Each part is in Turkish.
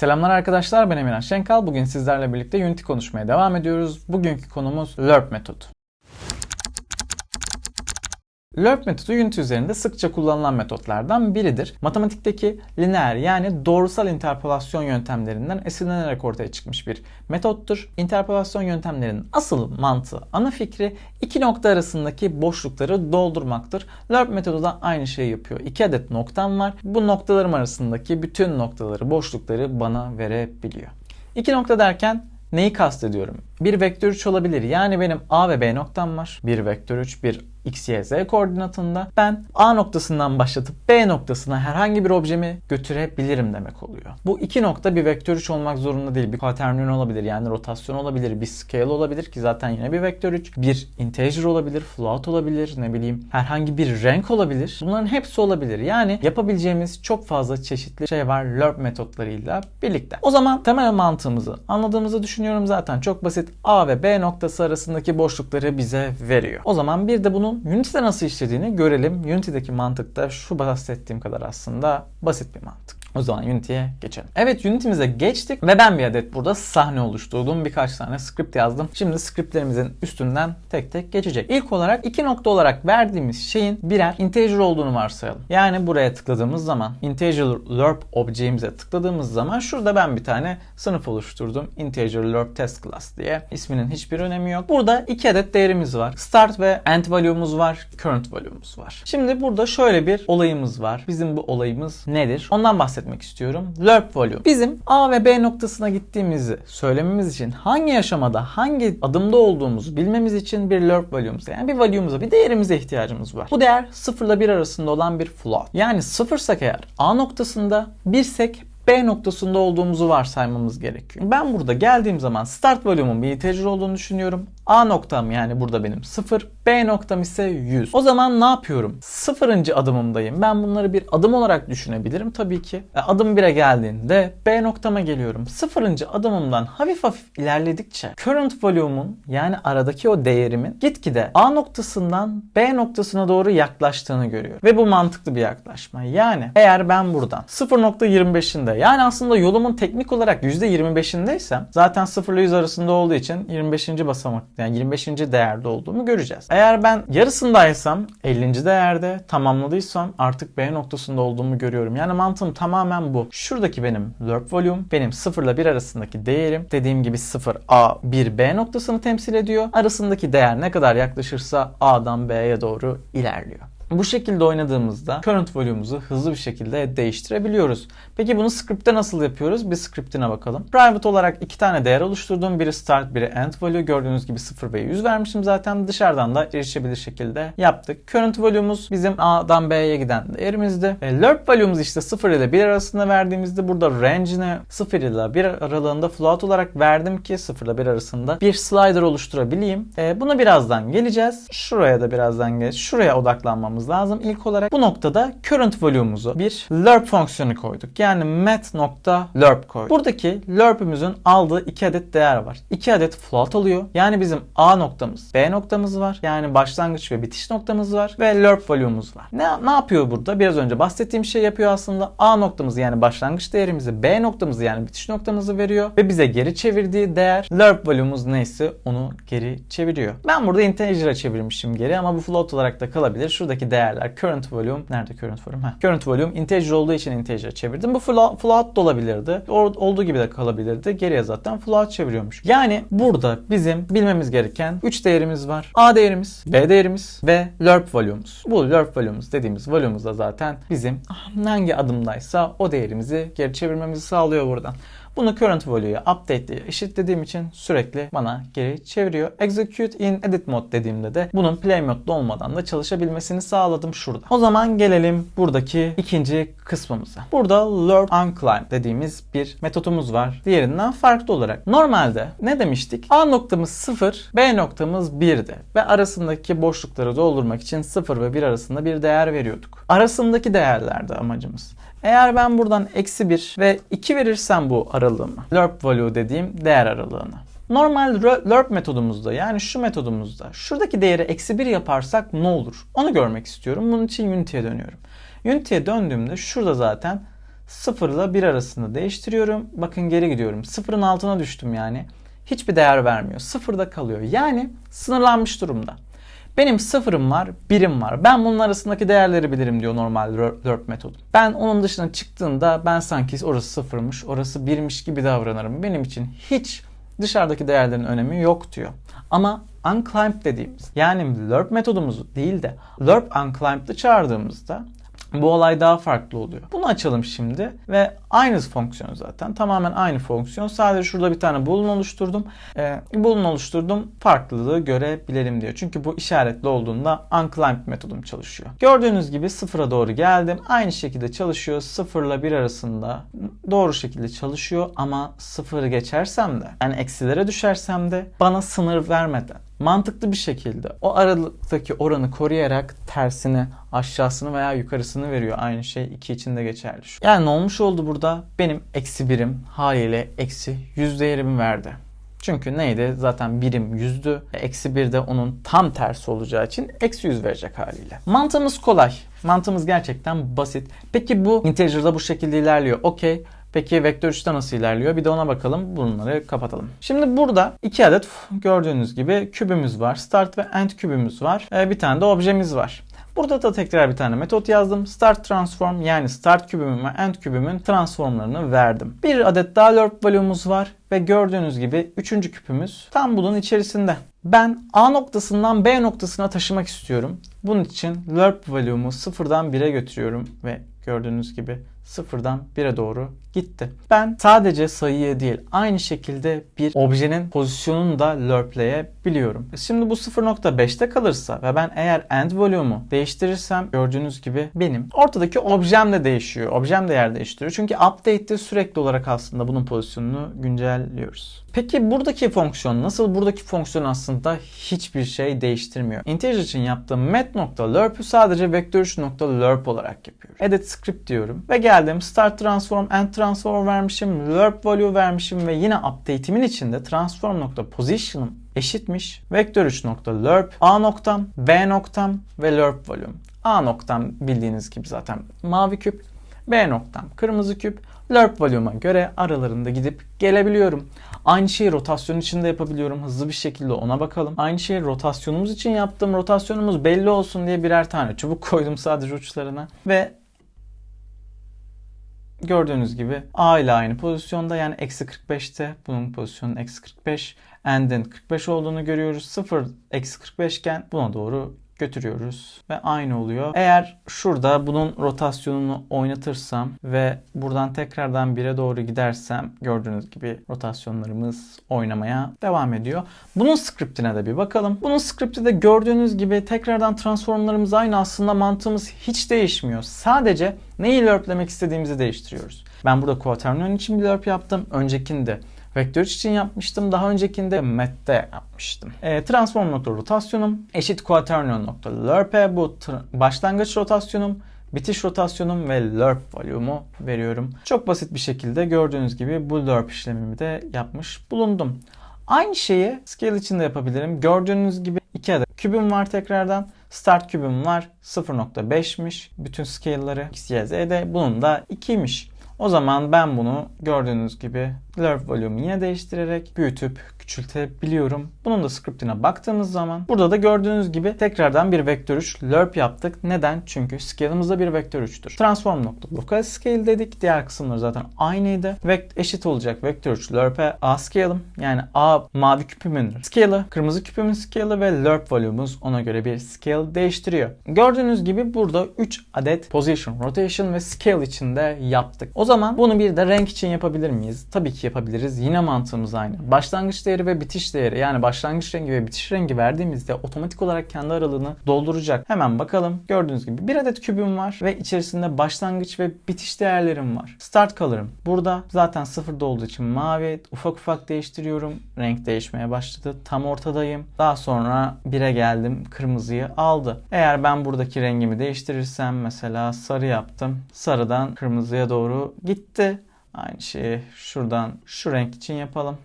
Selamlar arkadaşlar ben Emirhan Şenkal. Bugün sizlerle birlikte Unity konuşmaya devam ediyoruz. Bugünkü konumuz LERP metodu. LERP metodu Unity üzerinde sıkça kullanılan metotlardan biridir. Matematikteki lineer yani doğrusal interpolasyon yöntemlerinden esinlenerek ortaya çıkmış bir metottur. Interpolasyon yöntemlerinin asıl mantığı, ana fikri iki nokta arasındaki boşlukları doldurmaktır. LERP metodu da aynı şeyi yapıyor. İki adet noktam var. Bu noktalarım arasındaki bütün noktaları, boşlukları bana verebiliyor. İki nokta derken neyi kastediyorum? Bir vektör 3 olabilir. Yani benim A ve B noktam var. Bir vektör 3, bir x, y, z koordinatında ben A noktasından başlatıp B noktasına herhangi bir objemi götürebilirim demek oluyor. Bu iki nokta bir vektör 3 olmak zorunda değil. Bir kuaternion olabilir yani rotasyon olabilir, bir scale olabilir ki zaten yine bir vektör 3. Bir integer olabilir, float olabilir, ne bileyim herhangi bir renk olabilir. Bunların hepsi olabilir. Yani yapabileceğimiz çok fazla çeşitli şey var LERP metotlarıyla birlikte. O zaman temel mantığımızı anladığımızı düşünüyorum zaten çok basit. A ve B noktası arasındaki boşlukları bize veriyor. O zaman bir de bunu bunun Unity'de nasıl işlediğini görelim. Unity'deki mantıkta şu bahsettiğim kadar aslında basit bir mantık. O zaman Unity'ye geçelim. Evet Unity'mize geçtik ve ben bir adet burada sahne oluşturdum. Birkaç tane script yazdım. Şimdi scriptlerimizin üstünden tek tek geçecek. İlk olarak iki nokta olarak verdiğimiz şeyin birer integer olduğunu varsayalım. Yani buraya tıkladığımız zaman integer lerp objemize tıkladığımız zaman şurada ben bir tane sınıf oluşturdum. Integer lerp test class diye. İsminin hiçbir önemi yok. Burada iki adet değerimiz var. Start ve end value'muz var. Current value'muz var. Şimdi burada şöyle bir olayımız var. Bizim bu olayımız nedir? Ondan bahsedelim bahsetmek istiyorum. Lerp volume. Bizim A ve B noktasına gittiğimizi söylememiz için hangi aşamada hangi adımda olduğumuzu bilmemiz için bir lerp volume'sa yani bir volume'uza bir değerimize ihtiyacımız var. Bu değer 0 ile 1 arasında olan bir float. Yani sıfırsak eğer A noktasında birsek B noktasında olduğumuzu varsaymamız gerekiyor. Ben burada geldiğim zaman start volume'un bir integer olduğunu düşünüyorum. A noktam yani burada benim 0, B noktam ise 100. O zaman ne yapıyorum? Sıfırıncı adımımdayım. Ben bunları bir adım olarak düşünebilirim tabii ki. E, adım 1'e geldiğinde B noktama geliyorum. Sıfırıncı adımımdan hafif hafif ilerledikçe current volume'un yani aradaki o değerimin gitgide A noktasından B noktasına doğru yaklaştığını görüyorum. Ve bu mantıklı bir yaklaşma. Yani eğer ben buradan 0.25'inde yani aslında yolumun teknik olarak %25'indeysem zaten 0 ile 100 arasında olduğu için 25. basamak yani 25. değerde olduğumu göreceğiz. Eğer ben yarısındaysam 50. değerde tamamladıysam artık B noktasında olduğumu görüyorum. Yani mantığım tamamen bu. Şuradaki benim lerp volume benim 0 ile 1 arasındaki değerim dediğim gibi 0 A 1 B noktasını temsil ediyor. Arasındaki değer ne kadar yaklaşırsa A'dan B'ye doğru ilerliyor. Bu şekilde oynadığımızda current volume'umuzu hızlı bir şekilde değiştirebiliyoruz. Peki bunu script'te nasıl yapıyoruz? Bir script'ine bakalım. Private olarak iki tane değer oluşturdum. Biri start, biri end value. Gördüğünüz gibi 0 ve 100 vermişim zaten. Dışarıdan da erişebilir şekilde yaptık. Current value'umuz bizim A'dan B'ye giden değerimizdi. E, lerp value'umuz işte 0 ile 1 arasında verdiğimizde burada range'ini 0 ile 1 aralığında float olarak verdim ki 0 ile 1 arasında bir slider oluşturabileyim. E, buna birazdan geleceğiz. Şuraya da birazdan geç. Şuraya odaklanmamız yapmamız lazım. İlk olarak bu noktada current volume'umuzu bir lerp fonksiyonu koyduk. Yani met.lerp koyduk. Buradaki lerp'ümüzün aldığı iki adet değer var. İki adet float alıyor. Yani bizim A noktamız, B noktamız var. Yani başlangıç ve bitiş noktamız var ve lerp volume'umuz var. Ne, ne yapıyor burada? Biraz önce bahsettiğim şey yapıyor aslında. A noktamızı yani başlangıç değerimizi, B noktamızı yani bitiş noktamızı veriyor ve bize geri çevirdiği değer lerp volume'umuz neyse onu geri çeviriyor. Ben burada integer'a çevirmişim geri ama bu float olarak da kalabilir. Şuradaki değerler current volume nerede current volume? Heh. Current volume integer olduğu için integer çevirdim. Bu float da olabilirdi. Olduğu gibi de kalabilirdi. Geriye zaten float çeviriyormuş. Yani burada bizim bilmemiz gereken 3 değerimiz var. A değerimiz, B değerimiz ve lerp volume'umuz. Bu lerp volume'umuz dediğimiz volume'umuz da zaten bizim hangi adımdaysa o değerimizi geri çevirmemizi sağlıyor buradan. Bunu current value'ya update diye eşitlediğim için sürekli bana geri çeviriyor. Execute in edit mode dediğimde de bunun play modda olmadan da çalışabilmesini sağladım şurada. O zaman gelelim buradaki ikinci kısmımıza. Burada lerp unclimb dediğimiz bir metodumuz var. Diğerinden farklı olarak. Normalde ne demiştik? A noktamız 0, B noktamız 1'di. Ve arasındaki boşlukları doldurmak için 0 ve 1 arasında bir değer veriyorduk. Arasındaki değerlerde amacımız. Eğer ben buradan eksi 1 ve 2 verirsem bu aralığımı, lerp value dediğim değer aralığını. Normal lerp metodumuzda yani şu metodumuzda şuradaki değeri eksi 1 yaparsak ne olur? Onu görmek istiyorum. Bunun için Unity'ye dönüyorum. Unity'ye döndüğümde şurada zaten 0 ile 1 arasında değiştiriyorum. Bakın geri gidiyorum. 0'ın altına düştüm yani. Hiçbir değer vermiyor. Sıfırda kalıyor. Yani sınırlanmış durumda. Benim sıfırım var, birim var. Ben bunun arasındaki değerleri bilirim diyor normal LERP metodu. Ben onun dışına çıktığımda ben sanki orası sıfırmış, orası birmiş gibi davranırım. Benim için hiç dışarıdaki değerlerin önemi yok diyor. Ama unclimbed dediğimiz yani LERP metodumuzu değil de LERP unclimbed'ı çağırdığımızda bu olay daha farklı oluyor. Bunu açalım şimdi ve aynı fonksiyon zaten. Tamamen aynı fonksiyon. Sadece şurada bir tane boolean oluşturdum. Ee, boolean oluşturdum. Farklılığı görebilelim diyor. Çünkü bu işaretli olduğunda unclimbed metodum çalışıyor. Gördüğünüz gibi sıfıra doğru geldim. Aynı şekilde çalışıyor. Sıfırla bir arasında doğru şekilde çalışıyor ama sıfırı geçersem de yani eksilere düşersem de bana sınır vermeden mantıklı bir şekilde o aralıktaki oranı koruyarak tersini, aşağısını veya yukarısını veriyor. Aynı şey 2 için de geçerli. Yani ne olmuş oldu burada? Benim eksi birim haliyle eksi yüz değerimi verdi. Çünkü neydi? Zaten birim yüzdü. Eksi bir de onun tam tersi olacağı için eksi yüz verecek haliyle. Mantığımız kolay. Mantığımız gerçekten basit. Peki bu integer'da bu şekilde ilerliyor. Okey. Peki vektör 3'te nasıl ilerliyor? Bir de ona bakalım. Bunları kapatalım. Şimdi burada iki adet gördüğünüz gibi kübümüz var. Start ve end kübümüz var. Ee, bir tane de objemiz var. Burada da tekrar bir tane metot yazdım. Start transform yani start kübümün ve end kübümün transformlarını verdim. Bir adet daha lerp value'muz var ve gördüğünüz gibi üçüncü küpümüz tam bunun içerisinde. Ben A noktasından B noktasına taşımak istiyorum. Bunun için lerp value'mu sıfırdan 1'e götürüyorum ve gördüğünüz gibi sıfırdan 1'e doğru gitti. Ben sadece sayıyı değil aynı şekilde bir objenin pozisyonunu da lerpleyebiliyorum. Şimdi bu 0.5'te kalırsa ve ben eğer end volume'u değiştirirsem gördüğünüz gibi benim ortadaki objem de değişiyor. Objem de yer değiştiriyor. Çünkü update'te sürekli olarak aslında bunun pozisyonunu güncelliyoruz. Peki buradaki fonksiyon nasıl? Buradaki fonksiyon aslında hiçbir şey değiştirmiyor. Integer için yaptığım met.lerp'ü sadece vektör3.lerp olarak yapıyorum. Edit script diyorum ve geldim start transform end transform vermişim, lerp value vermişim ve yine update'imin içinde transform.position'ım eşitmiş vektör3.lerp a noktam, b noktam ve lerp volume. A noktam bildiğiniz gibi zaten mavi küp, B noktam kırmızı küp, lerp volume'a göre aralarında gidip gelebiliyorum. Aynı şeyi rotasyon için de yapabiliyorum. Hızlı bir şekilde ona bakalım. Aynı şeyi rotasyonumuz için yaptım. Rotasyonumuz belli olsun diye birer tane çubuk koydum sadece uçlarına. Ve gördüğünüz gibi A ile aynı pozisyonda yani eksi 45'te bunun pozisyonu eksi 45 end'in 45 olduğunu görüyoruz. 0 eksi 45 iken buna doğru götürüyoruz ve aynı oluyor. Eğer şurada bunun rotasyonunu oynatırsam ve buradan tekrardan 1'e doğru gidersem gördüğünüz gibi rotasyonlarımız oynamaya devam ediyor. Bunun scriptine de bir bakalım. Bunun scripti de gördüğünüz gibi tekrardan transformlarımız aynı aslında mantığımız hiç değişmiyor. Sadece neyi lerplemek istediğimizi değiştiriyoruz. Ben burada quaternion için bir lerp yaptım. Öncekinde Vektör için yapmıştım. Daha öncekinde Met'te yapmıştım. E, transform nokta rotasyonum eşit quaternion nokta lerp'e bu başlangıç rotasyonum bitiş rotasyonum ve lerp value'umu veriyorum. Çok basit bir şekilde gördüğünüz gibi bu lerp işlemimi de yapmış bulundum. Aynı şeyi scale için de yapabilirim. Gördüğünüz gibi iki adet kübüm var tekrardan. Start kübüm var 0.5'miş. Bütün scale'ları x, y, z'de. Bunun da 2'ymiş. O zaman ben bunu gördüğünüz gibi lerp volume'u yine değiştirerek büyütüp küçültebiliyorum. Bunun da scriptine baktığımız zaman burada da gördüğünüz gibi tekrardan bir vektör 3 lerp yaptık. Neden? Çünkü scale'ımız da bir vektör 3'tür. Transform nokta local scale dedik. Diğer kısımlar zaten aynıydı. Vekt eşit olacak vektör 3 lerp'e a scale'ım. Yani a mavi küpümün scale'ı, kırmızı küpümün scale'ı ve lerp volume'umuz ona göre bir scale değiştiriyor. Gördüğünüz gibi burada 3 adet position, rotation ve scale içinde yaptık. O zaman bunu bir de renk için yapabilir miyiz? Tabii ki yapabiliriz. Yine mantığımız aynı. Başlangıç değeri ve bitiş değeri yani başlangıç rengi ve bitiş rengi verdiğimizde otomatik olarak kendi aralığını dolduracak. Hemen bakalım. Gördüğünüz gibi bir adet kübüm var ve içerisinde başlangıç ve bitiş değerlerim var. Start color'ım burada zaten sıfırda olduğu için mavi. Ufak ufak değiştiriyorum. Renk değişmeye başladı. Tam ortadayım. Daha sonra 1'e geldim. Kırmızıyı aldı. Eğer ben buradaki rengimi değiştirirsem mesela sarı yaptım. Sarıdan kırmızıya doğru gitti. Aynı şeyi şuradan şu renk için yapalım.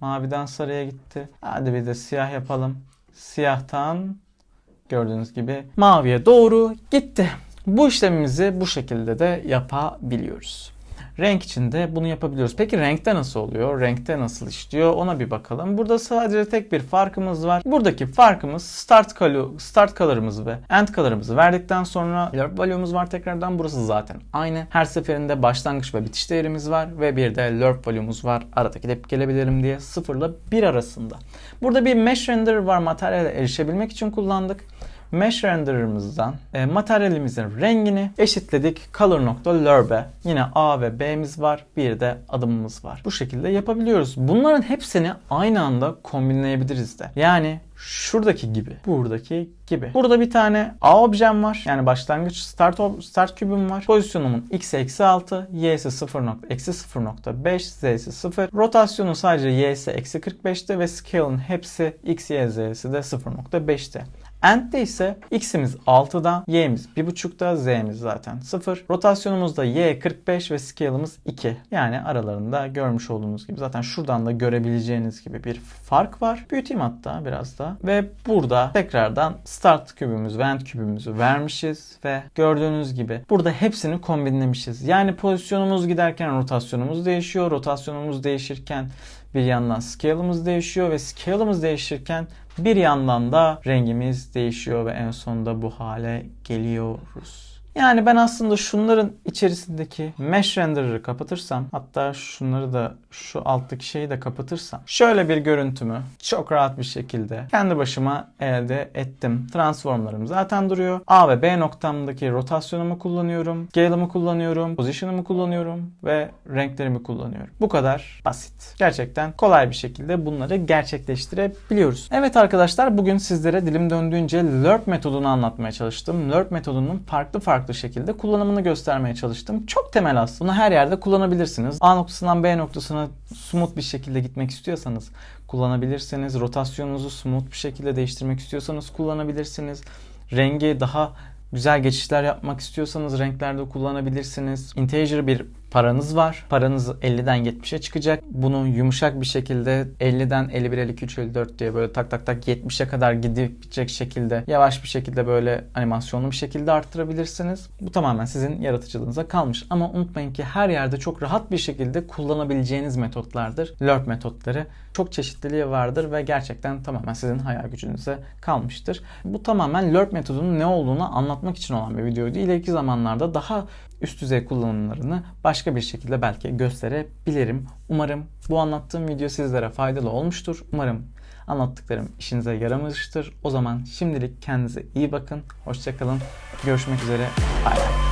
Maviden sarıya gitti. Hadi bir de siyah yapalım. Siyahtan gördüğünüz gibi maviye doğru gitti. Bu işlemimizi bu şekilde de yapabiliyoruz. Renk için de bunu yapabiliyoruz. Peki renkte nasıl oluyor? Renkte nasıl işliyor? Ona bir bakalım. Burada sadece tek bir farkımız var. Buradaki farkımız start color, start color'ımızı ve end color'ımızı verdikten sonra lerp value'umuz var tekrardan. Burası zaten aynı. Her seferinde başlangıç ve bitiş değerimiz var ve bir de lerp value'umuz var. Arada gidip gelebilirim diye 0 ile 1 arasında. Burada bir mesh render var. Materyale erişebilmek için kullandık mesh renderer'ımızdan e, materyalimizin rengini eşitledik color.lerbe. Yine A ve B'miz var. Bir de adımımız var. Bu şekilde yapabiliyoruz. Bunların hepsini aynı anda kombinleyebiliriz de. Yani şuradaki gibi, buradaki gibi. Burada bir tane A objem var. Yani başlangıç start start kübüm var. Pozisyonumun x eksi 6, y'si 0 nokta, eksi 0.5, z'si 0. Rotasyonu sadece y'si eksi 45'te ve scale'ın hepsi x, y, z'si de 0.5'te. End'de ise x'imiz 6'da, y'miz 1.5'da, z'miz zaten 0. Rotasyonumuzda y 45 ve scale'ımız 2. Yani aralarında görmüş olduğunuz gibi zaten şuradan da görebileceğiniz gibi bir fark var. Büyüteyim hatta biraz da. Ve burada tekrardan start kübümüz ve end kübümüzü vermişiz ve gördüğünüz gibi burada hepsini kombinlemişiz. Yani pozisyonumuz giderken rotasyonumuz değişiyor. Rotasyonumuz değişirken bir yandan scale'ımız değişiyor ve scale'ımız değişirken bir yandan da rengimiz değişiyor ve en sonunda bu hale geliyoruz. Yani ben aslında şunların içerisindeki mesh renderer'ı kapatırsam hatta şunları da şu alttaki şeyi de kapatırsam şöyle bir görüntümü çok rahat bir şekilde kendi başıma elde ettim. Transformlarım zaten duruyor. A ve B noktamdaki rotasyonumu kullanıyorum. Scale'ımı kullanıyorum. Position'ımı kullanıyorum ve renklerimi kullanıyorum. Bu kadar basit. Gerçekten kolay bir şekilde bunları gerçekleştirebiliyoruz. Evet arkadaşlar bugün sizlere dilim döndüğünce LERP metodunu anlatmaya çalıştım. LERP metodunun farklı farklı şekilde kullanımını göstermeye çalıştım. Çok temel aslında. Bunu her yerde kullanabilirsiniz. A noktasından B noktasına smooth bir şekilde gitmek istiyorsanız kullanabilirsiniz. Rotasyonunuzu smooth bir şekilde değiştirmek istiyorsanız kullanabilirsiniz. Rengi daha güzel geçişler yapmak istiyorsanız renklerde kullanabilirsiniz. Integer bir paranız var. Paranız 50'den 70'e çıkacak. Bunu yumuşak bir şekilde 50'den 51, 52, 3, 54 diye böyle tak tak tak 70'e kadar gidecek şekilde yavaş bir şekilde böyle animasyonlu bir şekilde arttırabilirsiniz. Bu tamamen sizin yaratıcılığınıza kalmış. Ama unutmayın ki her yerde çok rahat bir şekilde kullanabileceğiniz metotlardır. LERP metotları çok çeşitliliği vardır ve gerçekten tamamen sizin hayal gücünüze kalmıştır. Bu tamamen LERP metodunun ne olduğunu anlatmak için olan bir videoydu. İleriki zamanlarda daha üst düzey kullanımlarını başka bir şekilde belki gösterebilirim. Umarım bu anlattığım video sizlere faydalı olmuştur. Umarım anlattıklarım işinize yaramıştır. O zaman şimdilik kendinize iyi bakın. Hoşçakalın. Görüşmek üzere. Bay bay.